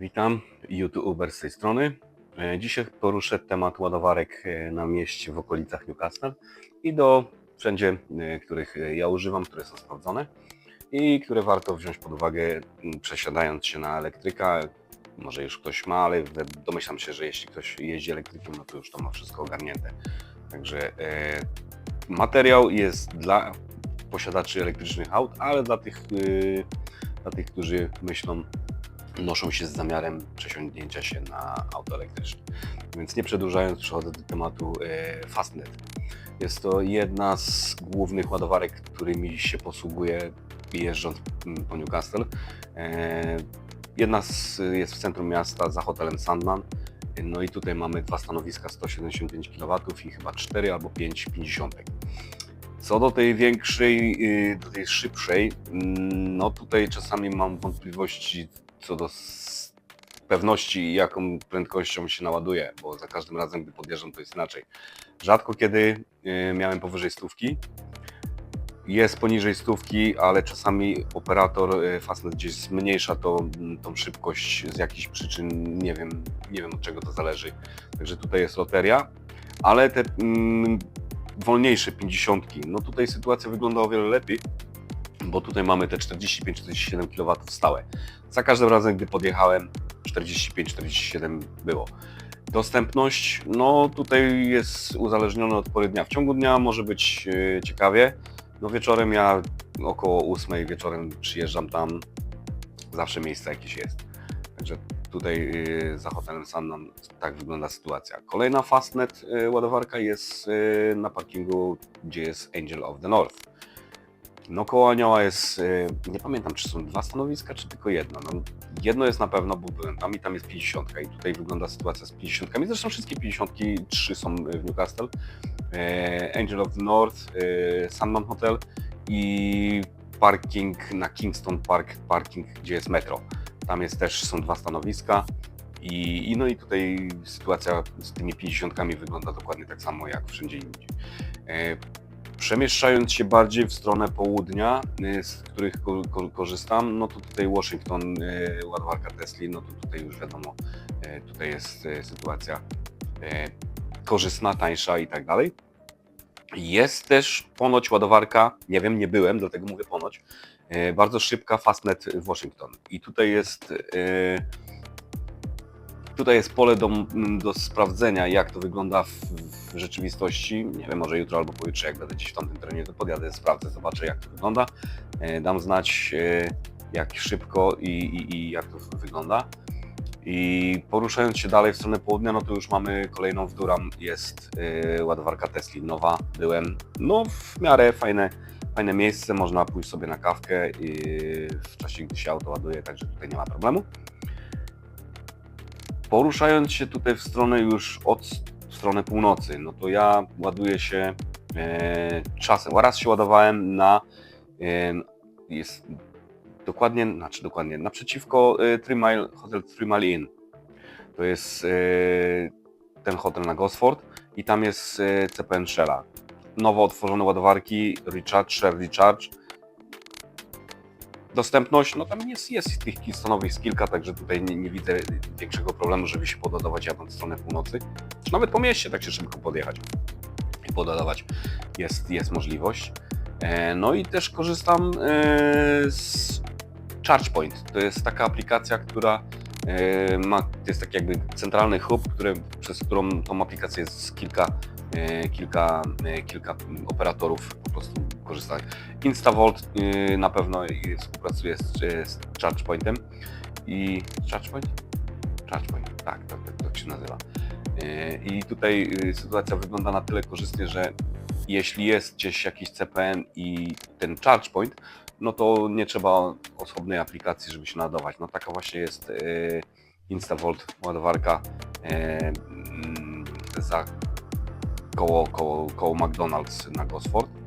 Witam, YouTuber z tej strony. E, Dzisiaj poruszę temat ładowarek e, na mieście w okolicach Newcastle i do wszędzie, e, których ja używam, które są sprawdzone i które warto wziąć pod uwagę przesiadając się na elektryka. Może już ktoś ma, ale domyślam się, że jeśli ktoś jeździ elektrykiem, no to już to ma wszystko ogarnięte. Także e, materiał jest dla posiadaczy elektrycznych aut, ale dla tych, e, dla tych którzy myślą noszą się z zamiarem przesiądnięcia się na auto elektryczne. Więc nie przedłużając, przechodzę do tematu e, Fastnet. Jest to jedna z głównych ładowarek, którymi się posługuję jeżdżąc po Newcastle. E, Jedna z, jest w centrum miasta za hotelem Sandman. No i tutaj mamy dwa stanowiska 175 kW i chyba 4 albo 5 50. Co do tej większej, y, do tej szybszej, mm, no tutaj czasami mam wątpliwości co do pewności, jaką prędkością się naładuje, bo za każdym razem, gdy podjeżdżam, to jest inaczej. Rzadko kiedy y, miałem powyżej stówki. Jest poniżej stówki, ale czasami operator y, Fastnet gdzieś zmniejsza mm, tą szybkość z jakichś przyczyn, nie wiem, nie wiem od czego to zależy. Także tutaj jest loteria, ale te mm, wolniejsze 50, no tutaj sytuacja wygląda o wiele lepiej, bo tutaj mamy te 45-47 kW stałe. Za każdym razem, gdy podjechałem, 45-47 było. Dostępność, no tutaj jest uzależniona od pory dnia. W ciągu dnia może być e, ciekawie. No wieczorem ja około 8 wieczorem przyjeżdżam tam, zawsze miejsce jakieś jest. Także tutaj e, za hotelem Sandman tak wygląda sytuacja. Kolejna Fastnet e, ładowarka jest na parkingu, gdzie jest Angel of the North. No koło Anioła jest, y, nie pamiętam czy są dwa stanowiska, czy tylko jedno. No, jedno jest na pewno, bo byłem tam i tam jest 50 i tutaj wygląda sytuacja z 50. Zresztą wszystkie 50, trzy są w Newcastle. E, Angel of the North, e, Sandman Hotel i parking na Kingston Park, parking gdzie jest metro. Tam jest też, są dwa stanowiska. I, I no i tutaj sytuacja z tymi 50 wygląda dokładnie tak samo jak wszędzie indziej. Przemieszczając się bardziej w stronę południa, y, z których ko- ko- korzystam, no to tutaj Washington, y, ładowarka Tesla, no to tutaj już wiadomo, y, tutaj jest y, sytuacja y, korzystna, tańsza i tak dalej. Jest też ponoć ładowarka, nie wiem, nie byłem, dlatego mówię ponoć, y, bardzo szybka Fastnet w Washington. I tutaj jest y, tutaj jest pole do, do sprawdzenia, jak to wygląda w, w rzeczywistości. Nie wiem, może jutro albo pojutrze, jak będę gdzieś w tamtym terenie, to podjadę, sprawdzę, zobaczę, jak to wygląda. E, Dam znać, e, jak szybko i, i, i jak to wygląda. I poruszając się dalej w stronę południa, no to już mamy kolejną w Durham, jest e, ładowarka Tesla nowa. Byłem, no w miarę fajne, fajne miejsce, można pójść sobie na kawkę i w czasie, gdy się auto ładuje, także tutaj nie ma problemu. Poruszając się tutaj w stronę już od w stronę północy, no to ja ładuję się e, czasem. Raz się ładowałem na e, jest dokładnie, znaczy dokładnie naprzeciwko e, Three Mile, hotel Three Mile Inn. To jest e, ten hotel na Gosford i tam jest e, CPN Shella. Nowo otworzone ładowarki, Recharge, Share Recharge. Dostępność, no tam jest, jest tych stanowisk kilka, także tutaj nie, nie widzę większego problemu, żeby się pododawać jadąc w stronę północy. Czy nawet po mieście tak się szybko podjechać i pododawać jest, jest możliwość. E, No i też korzystam e, z ChargePoint. To jest taka aplikacja, która e, ma, to jest taki jakby centralny hub, który, przez którą tą aplikację jest kilka, kilka, kilka operatorów po prostu korzysta. InstaVolt e, na pewno współpracuje z, z ChargePointem i ChargePoint? ChargePoint, tak, tak, tak, tak się nazywa. E, I tutaj sytuacja wygląda na tyle korzystnie, że jeśli jest gdzieś jakiś CPN i ten ChargePoint, no to nie trzeba osobnej aplikacji, żeby się nadawać. No taka właśnie jest InstaVolt ładowarka mm, za koło, koło, koło McDonald's na Gosford.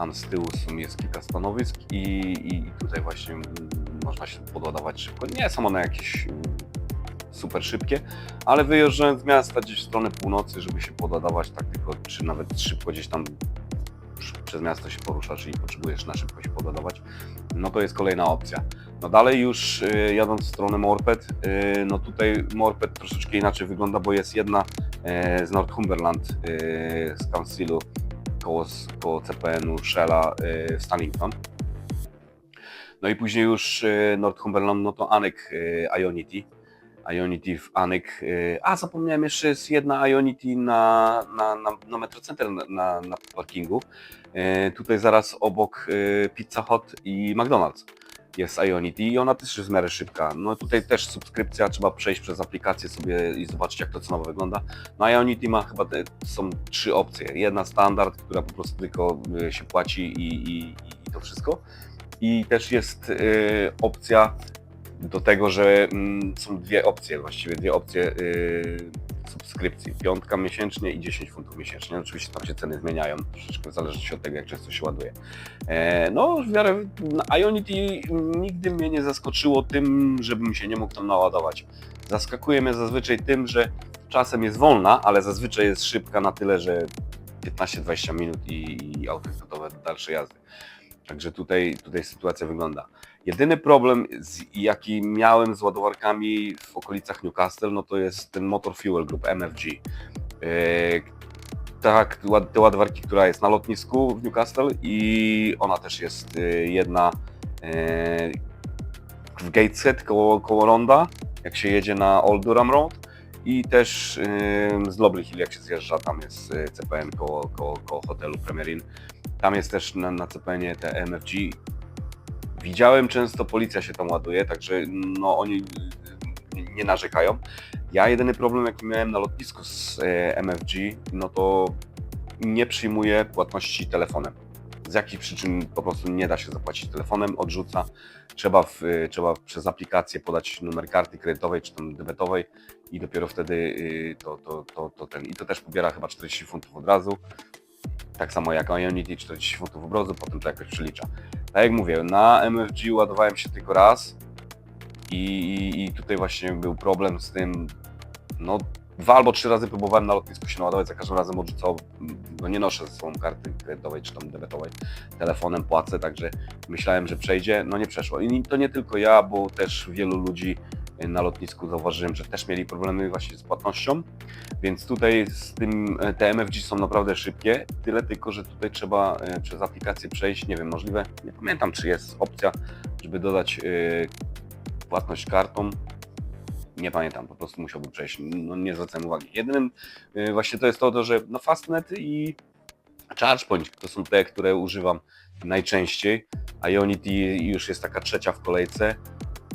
Tam z tyłu są, jest kilka stanowisk i, i tutaj właśnie mm, można się podładować szybko. Nie są one jakieś mm, super szybkie, ale wyjeżdżając z miasta gdzieś w stronę północy, żeby się podładować tak tylko, czy nawet szybko gdzieś tam przez miasto się poruszasz i potrzebujesz na szybko się poładować, no to jest kolejna opcja. No dalej już y, jadąc w stronę Morpet, y, no tutaj Morpet troszeczkę inaczej wygląda, bo jest jedna y, z Northumberland, y, z Councilu, koło, koło CPN-u Shella y, w Stannington. No i później już y, Northumberland, no to Anek y, Ionity. Ionity w Anek. y, A zapomniałem jeszcze jest jedna Ionity na, na, na, na Metro Center na, na, parkingu. Y, Tutaj zaraz obok y, Pizza Hut i McDonald's jest Ionity i ona też jest w miarę szybka. No tutaj też subskrypcja, trzeba przejść przez aplikację sobie i zobaczyć jak to cenowo wygląda. No Ionity ma chyba, te, są trzy opcje. Jedna standard, która po prostu tylko y, się płaci i, i, i to wszystko. I też jest y, opcja do tego, że mm, są dwie opcje, właściwie dwie opcje y, subskrypcji. Piątka miesięcznie i 10 funtów miesięcznie. Oczywiście tam się ceny zmieniają, troszeczkę w zależności od tego, jak często się ładuje. E, no, w miarę Ionity nigdy mnie nie zaskoczyło tym, żebym się nie mógł tam naładować. Zaskakuje mnie zazwyczaj tym, że czasem jest wolna, ale zazwyczaj jest szybka na tyle, że 15-20 minut i, i auto jest gotowe do dalszej jazdy. Także tutaj, tutaj sytuacja wygląda. Jedyny problem, z, jaki miałem z ładowarkami w okolicach Newcastle, no to jest ten Motor Fuel Group MFG. Yy, tak, te ładowarki, która jest na lotnisku w Newcastle i ona też jest yy, jedna yy, w Gateshead koło, koło Ronda, jak się jedzie na Old Durham Road i też z Lobry Hill, jak się zjeżdża, tam jest CPN koło, koło, koło hotelu Premier Inn. Tam jest też na, na CPN-ie te MFG. Widziałem często, policja się tam ładuje, także no oni y, nie narzekają. Ja jedyny problem, jaki miałem na lotnisku z e, MFG, no to nie przyjmuję płatności telefonem. Z jakich przyczyn po prostu nie da się zapłacić telefonem, odrzuca. Trzeba, w, y, trzeba przez aplikację podać numer karty kredytowej czy tam debetowej i dopiero wtedy y, to, to, to, to ten. I to też pobiera chyba 40 funtów od razu. Tak samo jak Ionity 40 funtów obrozu, potem to jakoś przelicza. Tak jak mówię, na MFG ładowałem się tylko raz i, i, i tutaj właśnie był problem z tym, no dwa albo trzy razy próbowałem na lotnisku się naładować, za każdym razem odrzucał, no nie noszę ze sobą karty kredytowej czy tam debetowej, telefonem płacę, także myślałem, że przejdzie, no nie przeszło. I to nie tylko ja, bo też wielu ludzi na lotnisku zauważyłem, że też mieli problemy właśnie z płatnością, więc tutaj z tym e, te MFG są naprawdę szybkie, tyle tylko, że tutaj trzeba e, przez aplikację przejść, nie wiem, możliwe, nie pamiętam czy jest opcja, żeby dodać e, płatność kartą, nie pamiętam, po prostu musiałbym przejść, no nie zwracałem uwagi. Jedynym właśnie to jest to, to że no Fastnet i ChargePoint to są te, które używam najczęściej, a Ionity już jest taka trzecia w kolejce,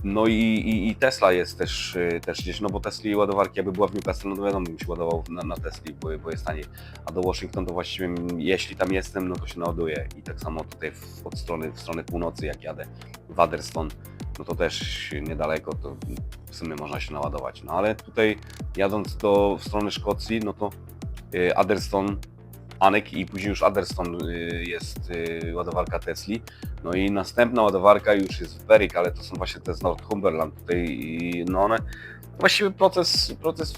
no i, i, i Tesla jest też, y, też gdzieś, no bo Tesla ładowarki, jakby była w Newcastle, no to wiadomo, bym się ładował na, na Tesli, bo, bo jest taniej. A do Washington to właściwie, jeśli tam jestem, no to się naładuję. I tak samo tutaj w, od strony, w stronę północy, jak jadę w Aderston, no to też niedaleko, to w sumie można się naładować. No ale tutaj jadąc do, w stronę Szkocji, no to y, Aderston, Anek i później już Aderston y, jest y, ładowarka Tesli. No i następna ładowarka już jest w Berwick, ale to są właśnie te z Northumberland tutaj no one właściwie proces, proces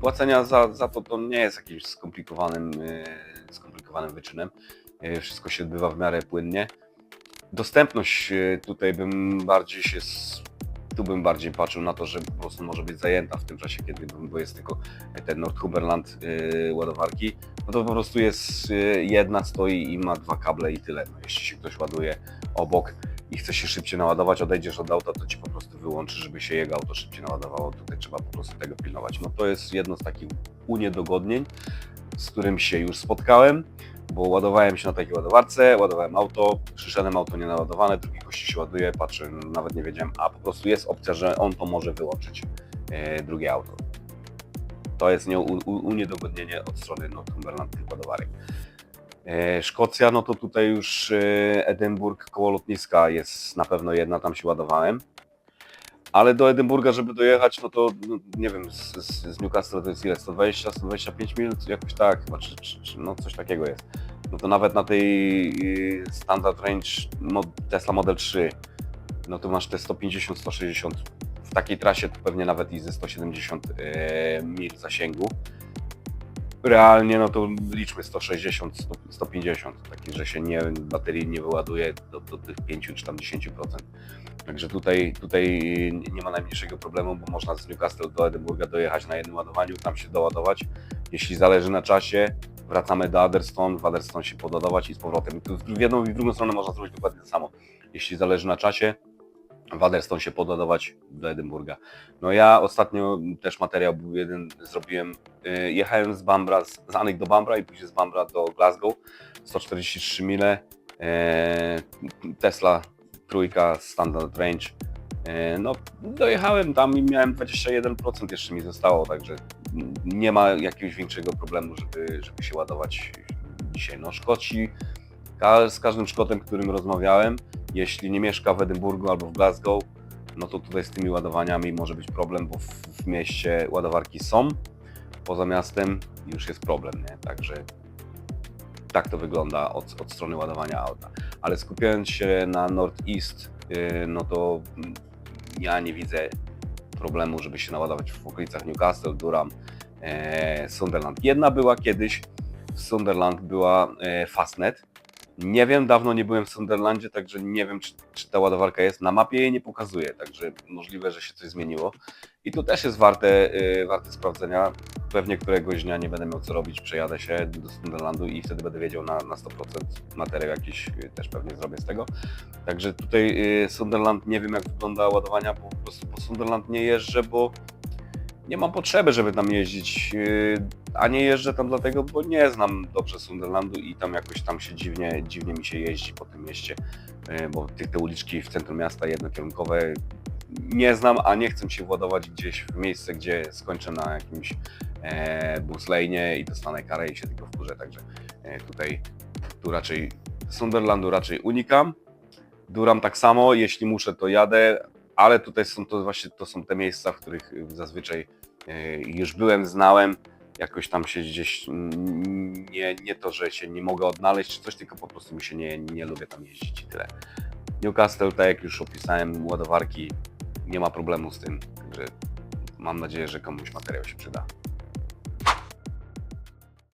płacenia za, za to to nie jest jakimś skomplikowanym, y, skomplikowanym wyczynem. Wszystko się odbywa w miarę płynnie. Dostępność tutaj bym bardziej się tu bym bardziej patrzył na to, że prostu może być zajęta w tym czasie, kiedy bo jest tylko ten Northumberland y, ładowarki, no to po prostu jest y, jedna stoi i ma dwa kable i tyle. No, jeśli się ktoś ładuje obok i chce się szybciej naładować, odejdziesz od auta, to ci po prostu wyłączy, żeby się jego auto szybciej naładowało. Tutaj trzeba po prostu tego pilnować. No to jest jedno z takich uniedogodnień, z którym się już spotkałem, bo ładowałem się na takiej ładowarce, ładowałem auto, przyszedłem auto nienaładowane, drugi gości się ładuje, patrzę, nawet nie wiedziałem, a po prostu jest opcja, że on to może wyłączyć, e, drugie auto. To jest nie, u, uniedogodnienie od strony Northumberland tych ładowarek. E, Szkocja, no to tutaj już e, Edynburg koło lotniska jest na pewno jedna, tam się ładowałem. Ale do Edynburga, żeby dojechać, no to no, nie wiem, z, z, z Newcastle to jest ile? 120, 125 minut? Jakoś tak, chyba, czy, czy, czy, no coś takiego jest. No to nawet na tej y, standard range mod, Tesla Model 3, no to masz te 150, 160. W takiej trasie to pewnie nawet i ze 170 e, mil zasięgu. realnie no to liczmy 160, 100, 150, taki, że się nie, baterii nie wyładuje do, do tych 5 czy tam 10%. Także tutaj, tutaj nie ma najmniejszego problemu, bo można z Newcastle do Edynburga dojechać na jednym ładowaniu, tam się doładować. Jeśli zależy na czasie, wracamy do Aderstone, w Aderstone się podoładować i z powrotem. W jedną i w drugą stronę można zrobić dokładnie to samo. Jeśli zależy na czasie, w Aderstone się podoładować do Edynburga. No ja ostatnio też materiał był jeden, zrobiłem, y, jechałem z Bambra, z, z Anik do Bambra i później z Bambra do Glasgow, 143 mile, e, Tesla trójka standard range. E, No, dojechałem tam i miałem 21% jeszcze mi zostało, także nie ma jakiegoś większego problemu, żeby, żeby się ładować dzisiaj. No, Szkoci, z każdym Szkotem, którym rozmawiałem, jeśli nie mieszka w Edynburgu albo w Glasgow, no to tutaj z tymi ładowaniami może być problem, bo w, w mieście ładowarki są, poza miastem już jest problem, nie? Także tak to wygląda od, od strony ładowania auta. Ale skupiając się na Northeast, yy, no to mm, ja nie widzę problemu, żeby się naładować w okolicach Newcastle, Durham, e, Sunderland. Jedna była kiedyś, w Sunderland była e, Fastnet. Nie wiem, dawno nie byłem w Sunderlandzie, także nie wiem, czy, czy ta ładowarka jest. Na mapie jej nie pokazuje, także możliwe, że się coś zmieniło. I tu też jest warte, e, warte sprawdzenia. Pewnie któregoś dnia nie będę miał co robić, przejadę się do Sunderlandu i wtedy będę wiedział na, na 100% materiał jakiś e, też pewnie zrobię z tego. Także tutaj y, Sunderland nie wiem jak wygląda ładowania, bo po prostu po Sunderland nie jeżdżę, bo nie mam potrzeby, żeby tam jeździć. y, A nie jeżdżę tam dlatego, bo nie znam dobrze Sunderlandu i tam jakoś tam się dziwnie, dziwnie mi się jeździ po tym mieście, y, bo te, te uliczki w centrum miasta jednokierunkowe nie znam, a nie chcę się władować gdzieś w miejsce, gdzie skończę na jakimś e, bus lane'ie i dostanę karę i się tylko wkurzę, także e, tutaj tu raczej Sunderlandu raczej unikam. Duram tak samo, jeśli muszę, to jadę, ale tutaj są to właśnie to są te miejsca, w których y, zazwyczaj y, już byłem, znałem. Jakoś tam się gdzieś mm, nie, nie to, że się nie mogę odnaleźć czy coś, tylko po prostu mi się nie, nie lubię tam jeździć i tyle. Newcastle, tak jak już opisałem, ładowarki, nie ma problemu z tym, także mam nadzieję, że komuś materiał się przyda.